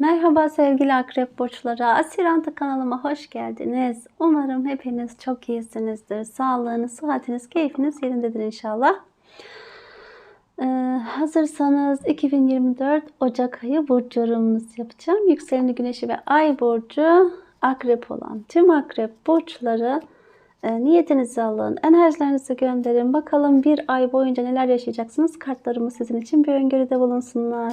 Merhaba sevgili akrep burçları. Asirantı kanalıma hoş geldiniz. Umarım hepiniz çok iyisinizdir. Sağlığınız, sıhhatiniz, keyfiniz yerindedir inşallah. Ee, hazırsanız 2024 Ocak ayı burcu yorumumuzu yapacağım. Yükseleni güneşi ve ay burcu akrep olan tüm akrep burçları e, niyetinizi alın, enerjilerinizi gönderin. Bakalım bir ay boyunca neler yaşayacaksınız. Kartlarımız sizin için bir öngörüde bulunsunlar.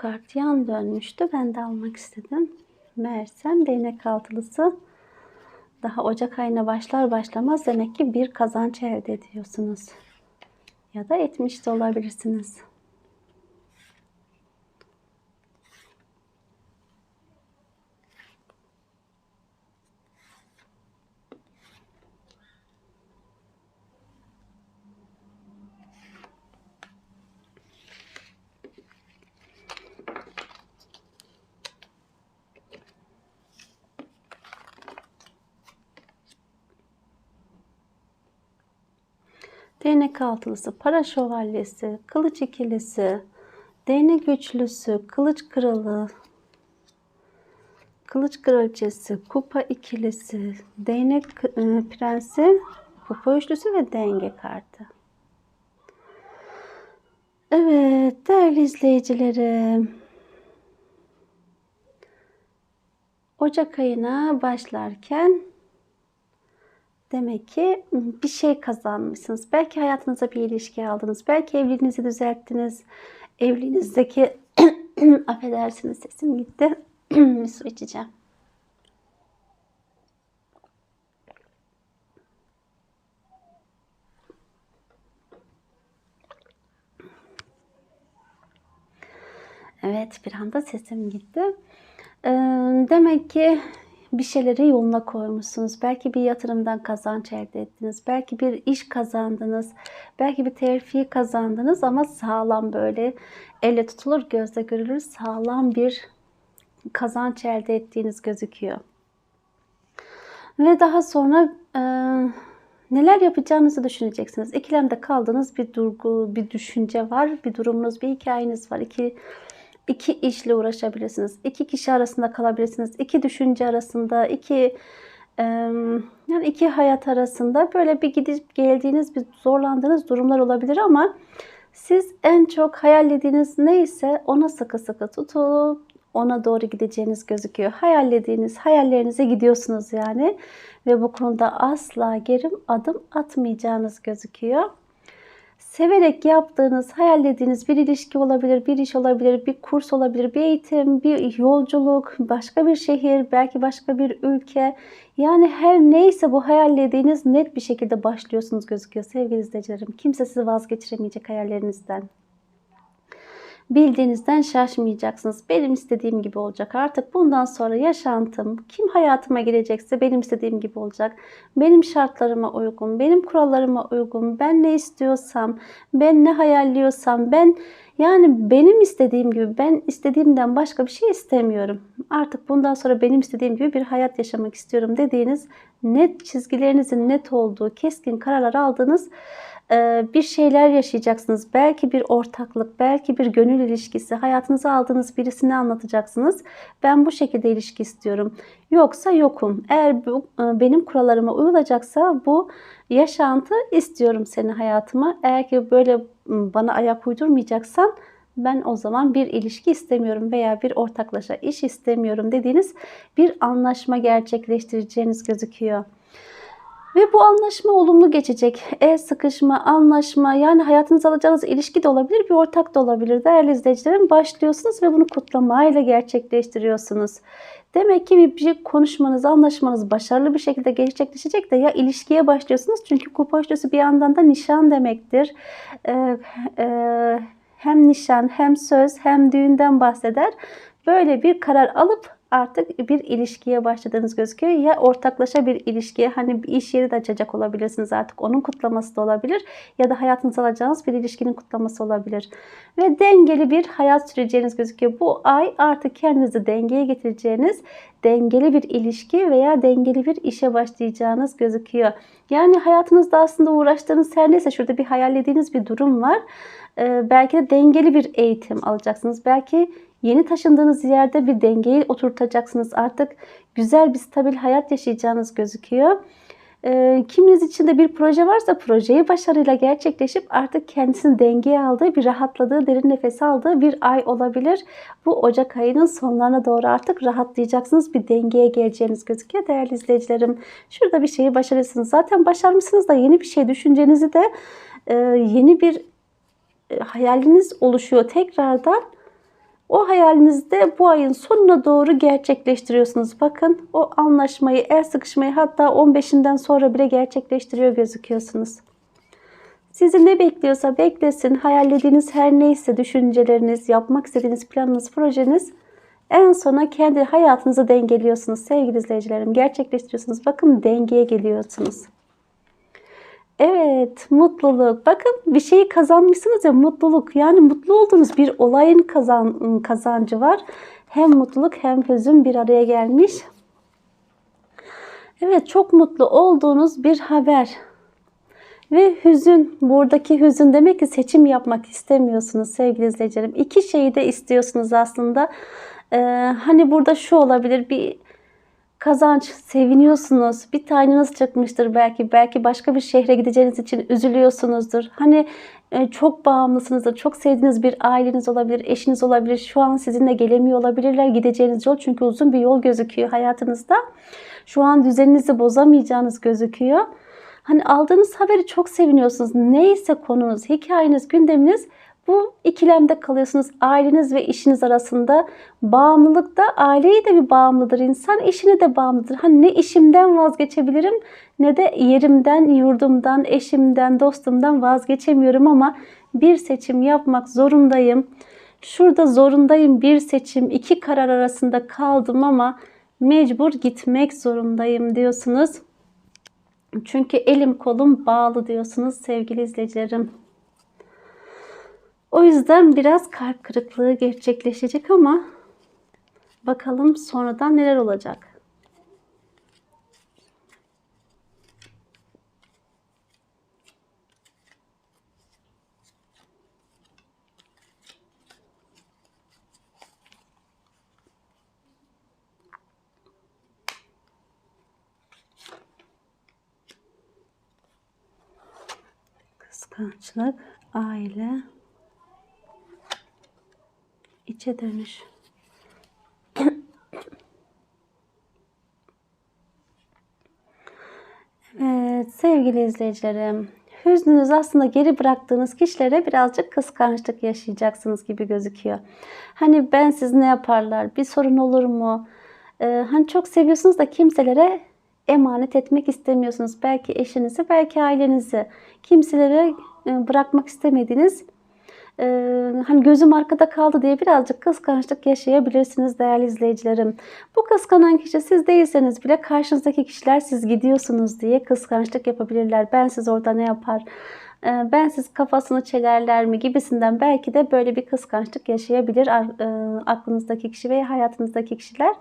Kart yan dönmüştü. Ben de almak istedim. Meğersem değnek altılısı daha Ocak ayına başlar başlamaz demek ki bir kazanç elde ediyorsunuz. Ya da etmiş de olabilirsiniz. Değnek altılısı, para şövalyesi, kılıç ikilisi, değnek güçlüsü, kılıç kralı, kılıç kraliçesi, kupa ikilisi, değnek e, prensi, kupa üçlüsü ve denge kartı. Evet değerli izleyicilerim. Ocak ayına başlarken Demek ki bir şey kazanmışsınız. Belki hayatınıza bir ilişki aldınız. Belki evliliğinizi düzelttiniz. Evliliğinizdeki affedersiniz sesim gitti. su içeceğim. Evet bir anda sesim gitti. Demek ki bir şeyleri yoluna koymuşsunuz. Belki bir yatırımdan kazanç elde ettiniz. Belki bir iş kazandınız. Belki bir terfi kazandınız ama sağlam böyle elle tutulur, gözle görülür sağlam bir kazanç elde ettiğiniz gözüküyor. Ve daha sonra e, neler yapacağınızı düşüneceksiniz. İkilemde kaldığınız bir durgu, bir düşünce var, bir durumunuz, bir hikayeniz var. İki iki işle uğraşabilirsiniz. İki kişi arasında kalabilirsiniz. İki düşünce arasında, iki yani iki hayat arasında böyle bir gidip geldiğiniz, bir zorlandığınız durumlar olabilir ama siz en çok hayallediğiniz neyse ona sıkı sıkı tutulup ona doğru gideceğiniz gözüküyor. Hayallediğiniz hayallerinize gidiyorsunuz yani ve bu konuda asla geri adım atmayacağınız gözüküyor severek yaptığınız, hayallediğiniz bir ilişki olabilir, bir iş olabilir, bir kurs olabilir, bir eğitim, bir yolculuk, başka bir şehir, belki başka bir ülke. Yani her neyse bu hayallediğiniz net bir şekilde başlıyorsunuz gözüküyor sevgili izleyicilerim. Kimse sizi vazgeçiremeyecek hayallerinizden bildiğinizden şaşmayacaksınız. Benim istediğim gibi olacak. Artık bundan sonra yaşantım, kim hayatıma girecekse benim istediğim gibi olacak. Benim şartlarıma uygun, benim kurallarıma uygun, ben ne istiyorsam, ben ne hayalliyorsam, ben yani benim istediğim gibi, ben istediğimden başka bir şey istemiyorum. Artık bundan sonra benim istediğim gibi bir hayat yaşamak istiyorum dediğiniz net çizgilerinizin net olduğu, keskin kararlar aldığınız bir şeyler yaşayacaksınız. Belki bir ortaklık, belki bir gönül ilişkisi, hayatınıza aldığınız birisini anlatacaksınız. Ben bu şekilde ilişki istiyorum. Yoksa yokum. Eğer bu, benim kurallarıma uyulacaksa bu yaşantı istiyorum seni hayatıma. Eğer ki böyle bana ayak uydurmayacaksan ben o zaman bir ilişki istemiyorum veya bir ortaklaşa iş istemiyorum dediğiniz bir anlaşma gerçekleştireceğiniz gözüküyor. Ve bu anlaşma olumlu geçecek. El sıkışma, anlaşma yani hayatınıza alacağınız ilişki de olabilir, bir ortak da olabilir. Değerli izleyicilerim başlıyorsunuz ve bunu kutlamayla gerçekleştiriyorsunuz. Demek ki bir, bir konuşmanız, anlaşmanız başarılı bir şekilde gerçekleşecek de ya ilişkiye başlıyorsunuz. Çünkü kupa üçlüsü bir yandan da nişan demektir. Ee, e, hem nişan, hem söz, hem düğünden bahseder. Böyle bir karar alıp artık bir ilişkiye başladığınız gözüküyor. Ya ortaklaşa bir ilişkiye hani bir iş yeri de açacak olabilirsiniz artık. Onun kutlaması da olabilir. Ya da hayatınıza alacağınız bir ilişkinin kutlaması olabilir. Ve dengeli bir hayat süreceğiniz gözüküyor. Bu ay artık kendinizi dengeye getireceğiniz dengeli bir ilişki veya dengeli bir işe başlayacağınız gözüküyor. Yani hayatınızda aslında uğraştığınız her neyse şurada bir hayallediğiniz bir durum var. Ee, belki de dengeli bir eğitim alacaksınız. Belki yeni taşındığınız yerde bir dengeyi oturtacaksınız. Artık güzel bir stabil hayat yaşayacağınız gözüküyor. E, kiminiz için de bir proje varsa projeyi başarıyla gerçekleşip artık kendisini dengeye aldığı, bir rahatladığı, derin nefes aldığı bir ay olabilir. Bu Ocak ayının sonlarına doğru artık rahatlayacaksınız. Bir dengeye geleceğiniz gözüküyor değerli izleyicilerim. Şurada bir şeyi başarırsınız. Zaten başarmışsınız da yeni bir şey düşüncenizi de e, yeni bir e, hayaliniz oluşuyor tekrardan. O hayalinizde bu ayın sonuna doğru gerçekleştiriyorsunuz. Bakın o anlaşmayı, el sıkışmayı hatta 15'inden sonra bile gerçekleştiriyor gözüküyorsunuz. Sizi ne bekliyorsa beklesin. Hayallediğiniz her neyse düşünceleriniz, yapmak istediğiniz planınız, projeniz en sona kendi hayatınızı dengeliyorsunuz sevgili izleyicilerim. Gerçekleştiriyorsunuz. Bakın dengeye geliyorsunuz. Evet, mutluluk. Bakın bir şeyi kazanmışsınız ya mutluluk. Yani mutlu olduğunuz bir olayın kazan, kazancı var. Hem mutluluk hem hüzün bir araya gelmiş. Evet, çok mutlu olduğunuz bir haber. Ve hüzün, buradaki hüzün demek ki seçim yapmak istemiyorsunuz sevgili izleyicilerim. İki şeyi de istiyorsunuz aslında. Ee, hani burada şu olabilir, bir kazanç, seviniyorsunuz. Bir tayininiz çıkmıştır belki. Belki başka bir şehre gideceğiniz için üzülüyorsunuzdur. Hani e, çok bağımlısınızdır. Çok sevdiğiniz bir aileniz olabilir, eşiniz olabilir. Şu an sizinle gelemiyor olabilirler gideceğiniz yol. Çünkü uzun bir yol gözüküyor hayatınızda. Şu an düzeninizi bozamayacağınız gözüküyor. Hani aldığınız haberi çok seviniyorsunuz. Neyse konunuz, hikayeniz, gündeminiz bu ikilemde kalıyorsunuz. Aileniz ve işiniz arasında bağımlılık da aileyi de bir bağımlıdır insan, işini de bağımlıdır. Hani ne işimden vazgeçebilirim ne de yerimden, yurdumdan, eşimden, dostumdan vazgeçemiyorum ama bir seçim yapmak zorundayım. Şurada zorundayım bir seçim, iki karar arasında kaldım ama mecbur gitmek zorundayım diyorsunuz. Çünkü elim kolum bağlı diyorsunuz sevgili izleyicilerim. O yüzden biraz kalp kırıklığı gerçekleşecek ama bakalım sonradan neler olacak. Kıskançlık, aile, içe dönüş. evet sevgili izleyicilerim. Hüznünüz aslında geri bıraktığınız kişilere birazcık kıskançlık yaşayacaksınız gibi gözüküyor. Hani ben siz ne yaparlar? Bir sorun olur mu? Ee, hani çok seviyorsunuz da kimselere emanet etmek istemiyorsunuz. Belki eşinizi, belki ailenizi. Kimselere e, bırakmak istemediğiniz e, hani gözüm arkada kaldı diye birazcık kıskançlık yaşayabilirsiniz değerli izleyicilerim. Bu kıskanan kişi siz değilseniz bile karşınızdaki kişiler siz gidiyorsunuz diye kıskançlık yapabilirler. Ben siz orada ne yapar? E, ben siz kafasını çelerler mi gibisinden belki de böyle bir kıskançlık yaşayabilir e, aklınızdaki kişi veya hayatınızdaki kişiler.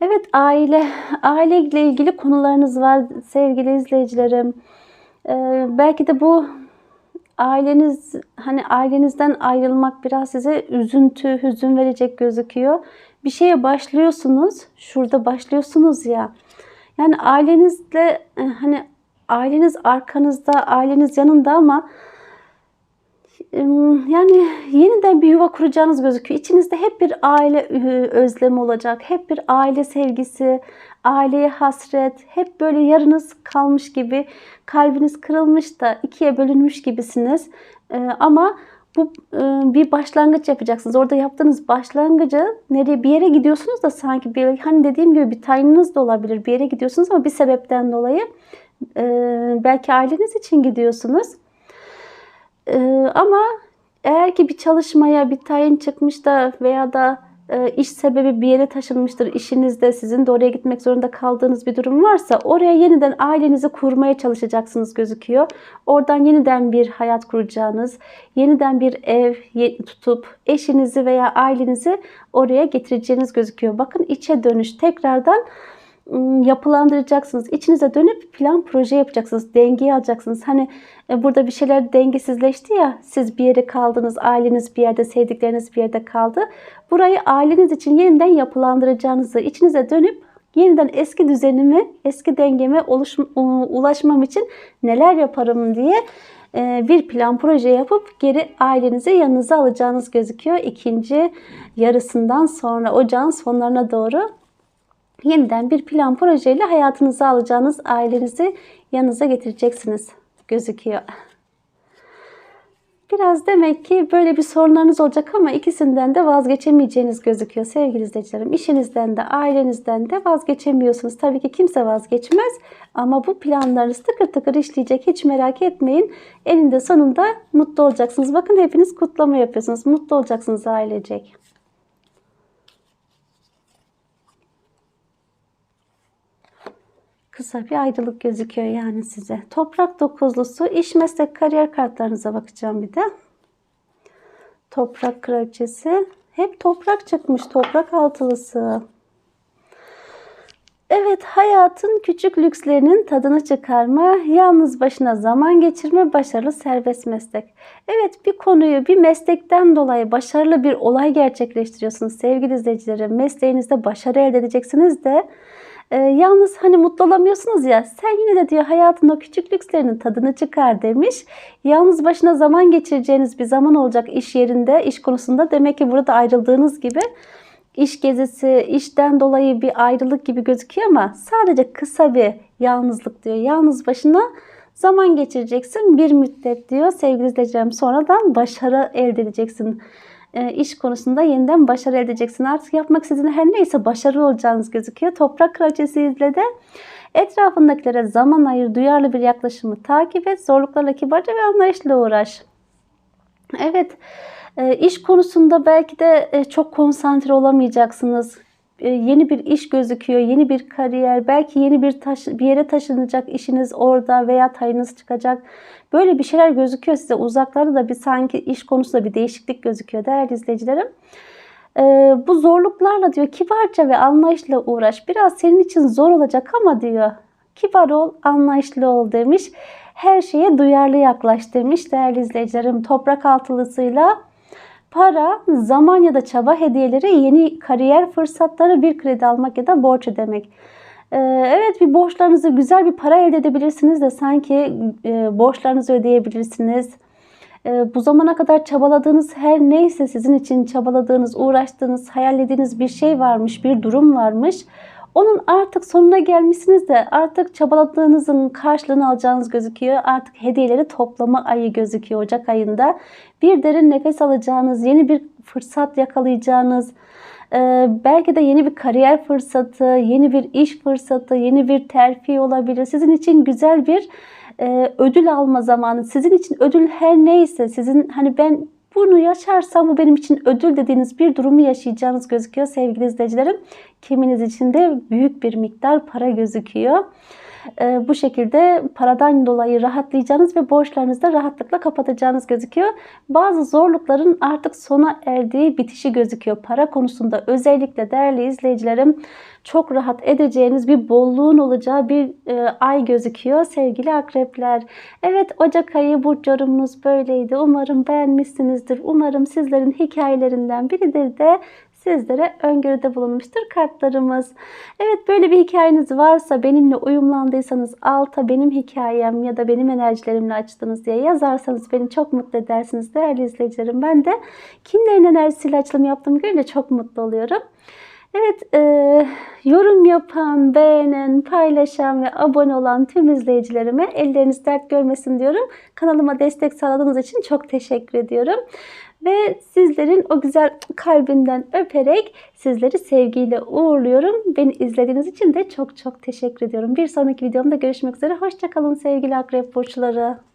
Evet aile, aile ile ilgili konularınız var sevgili izleyicilerim. Ee, belki de bu aileniz hani ailenizden ayrılmak biraz size üzüntü, hüzün verecek gözüküyor. Bir şeye başlıyorsunuz. Şurada başlıyorsunuz ya. Yani ailenizle e, hani aileniz arkanızda, aileniz yanında ama yani yeniden bir yuva kuracağınız gözüküyor. İçinizde hep bir aile özlemi olacak. Hep bir aile sevgisi, aileye hasret, hep böyle yarınız kalmış gibi, kalbiniz kırılmış da ikiye bölünmüş gibisiniz. Ama bu bir başlangıç yapacaksınız. Orada yaptığınız başlangıcı nereye bir yere gidiyorsunuz da sanki bir hani dediğim gibi bir tayininiz de olabilir. Bir yere gidiyorsunuz ama bir sebepten dolayı belki aileniz için gidiyorsunuz. Ee, ama eğer ki bir çalışmaya bir tayin çıkmış da veya da e, iş sebebi bir yere taşınmıştır. İşinizde sizin de oraya gitmek zorunda kaldığınız bir durum varsa oraya yeniden ailenizi kurmaya çalışacaksınız gözüküyor. Oradan yeniden bir hayat kuracağınız, yeniden bir ev tutup eşinizi veya ailenizi oraya getireceğiniz gözüküyor. Bakın içe dönüş tekrardan yapılandıracaksınız. İçinize dönüp plan proje yapacaksınız. Dengeyi alacaksınız. Hani e, burada bir şeyler dengesizleşti ya siz bir yere kaldınız, aileniz bir yerde, sevdikleriniz bir yerde kaldı. Burayı aileniz için yeniden yapılandıracağınızı içinize dönüp yeniden eski düzenimi, eski dengeme ulaşmam için neler yaparım diye e, bir plan proje yapıp geri ailenizi yanınıza alacağınız gözüküyor. İkinci yarısından sonra ocağın sonlarına doğru yeniden bir plan projeyle hayatınıza alacağınız ailenizi yanınıza getireceksiniz gözüküyor. Biraz demek ki böyle bir sorunlarınız olacak ama ikisinden de vazgeçemeyeceğiniz gözüküyor sevgili izleyicilerim. İşinizden de ailenizden de vazgeçemiyorsunuz. Tabii ki kimse vazgeçmez ama bu planlarınız tıkır tıkır işleyecek. Hiç merak etmeyin. Elinde sonunda mutlu olacaksınız. Bakın hepiniz kutlama yapıyorsunuz. Mutlu olacaksınız ailecek. Kısa bir ayrılık gözüküyor yani size. Toprak dokuzlusu iş meslek kariyer kartlarınıza bakacağım bir de. Toprak kraliçesi. Hep toprak çıkmış. Toprak altılısı. Evet hayatın küçük lükslerinin tadını çıkarma, yalnız başına zaman geçirme, başarılı serbest meslek. Evet bir konuyu bir meslekten dolayı başarılı bir olay gerçekleştiriyorsunuz sevgili izleyicilerim. Mesleğinizde başarı elde edeceksiniz de e, yalnız hani mutlu olamıyorsunuz ya sen yine de diyor hayatın o küçük lükslerinin tadını çıkar demiş. Yalnız başına zaman geçireceğiniz bir zaman olacak iş yerinde, iş konusunda. Demek ki burada ayrıldığınız gibi iş gezisi, işten dolayı bir ayrılık gibi gözüküyor ama sadece kısa bir yalnızlık diyor. Yalnız başına zaman geçireceksin bir müddet diyor sevgili izleyicilerim. Sonradan başarı elde edeceksin. E, iş konusunda yeniden başarı elde edeceksin. Artık yapmak istediğin her neyse başarılı olacağınız gözüküyor. Toprak kraliçesi izle de etrafındakilere zaman ayır, duyarlı bir yaklaşımı takip et, zorluklarla kibarca ve anlayışla uğraş. Evet, e, iş konusunda belki de e, çok konsantre olamayacaksınız. Yeni bir iş gözüküyor, yeni bir kariyer, belki yeni bir taş, bir yere taşınacak işiniz orada veya tayınız çıkacak. Böyle bir şeyler gözüküyor size. Uzaklarda da bir sanki iş konusunda bir değişiklik gözüküyor değerli izleyicilerim. Ee, bu zorluklarla diyor kibarca ve anlayışla uğraş. Biraz senin için zor olacak ama diyor kibar ol, anlayışlı ol demiş. Her şeye duyarlı yaklaş demiş değerli izleyicilerim. Toprak altılısıyla para, zaman ya da çaba hediyeleri, yeni kariyer fırsatları, bir kredi almak ya da borç ödemek. Ee, evet bir borçlarınızı güzel bir para elde edebilirsiniz de sanki e, borçlarınızı ödeyebilirsiniz. Ee, bu zamana kadar çabaladığınız her neyse sizin için çabaladığınız, uğraştığınız, hayallediğiniz bir şey varmış, bir durum varmış. Onun artık sonuna gelmişsiniz de artık çabaladığınızın karşılığını alacağınız gözüküyor. Artık hediyeleri toplama ayı gözüküyor Ocak ayında. Bir derin nefes alacağınız, yeni bir fırsat yakalayacağınız, ee, belki de yeni bir kariyer fırsatı, yeni bir iş fırsatı, yeni bir terfi olabilir. Sizin için güzel bir e, ödül alma zamanı. Sizin için ödül her neyse, sizin hani ben bunu yaşarsam bu benim için ödül dediğiniz bir durumu yaşayacağınız gözüküyor sevgili izleyicilerim. Kiminiz için de büyük bir miktar para gözüküyor. Ee, bu şekilde paradan dolayı rahatlayacağınız ve borçlarınızı da rahatlıkla kapatacağınız gözüküyor. Bazı zorlukların artık sona erdiği bitişi gözüküyor. Para konusunda özellikle değerli izleyicilerim çok rahat edeceğiniz bir bolluğun olacağı bir e, ay gözüküyor sevgili akrepler. Evet Ocak ayı burç yorumunuz böyleydi. Umarım beğenmişsinizdir. Umarım sizlerin hikayelerinden biridir de sizlere öngörüde bulunmuştur kartlarımız. Evet böyle bir hikayeniz varsa benimle uyumlandıysanız alta benim hikayem ya da benim enerjilerimle açtınız diye yazarsanız beni çok mutlu edersiniz değerli izleyicilerim. Ben de kimlerin enerjisiyle açılım yaptığımı görünce çok mutlu oluyorum. Evet, e, yorum yapan, beğenen, paylaşan ve abone olan tüm izleyicilerime elleriniz dert görmesin diyorum. Kanalıma destek sağladığınız için çok teşekkür ediyorum. Ve sizlerin o güzel kalbinden öperek sizleri sevgiyle uğurluyorum. Beni izlediğiniz için de çok çok teşekkür ediyorum. Bir sonraki videomda görüşmek üzere. Hoşçakalın sevgili akrep burçları.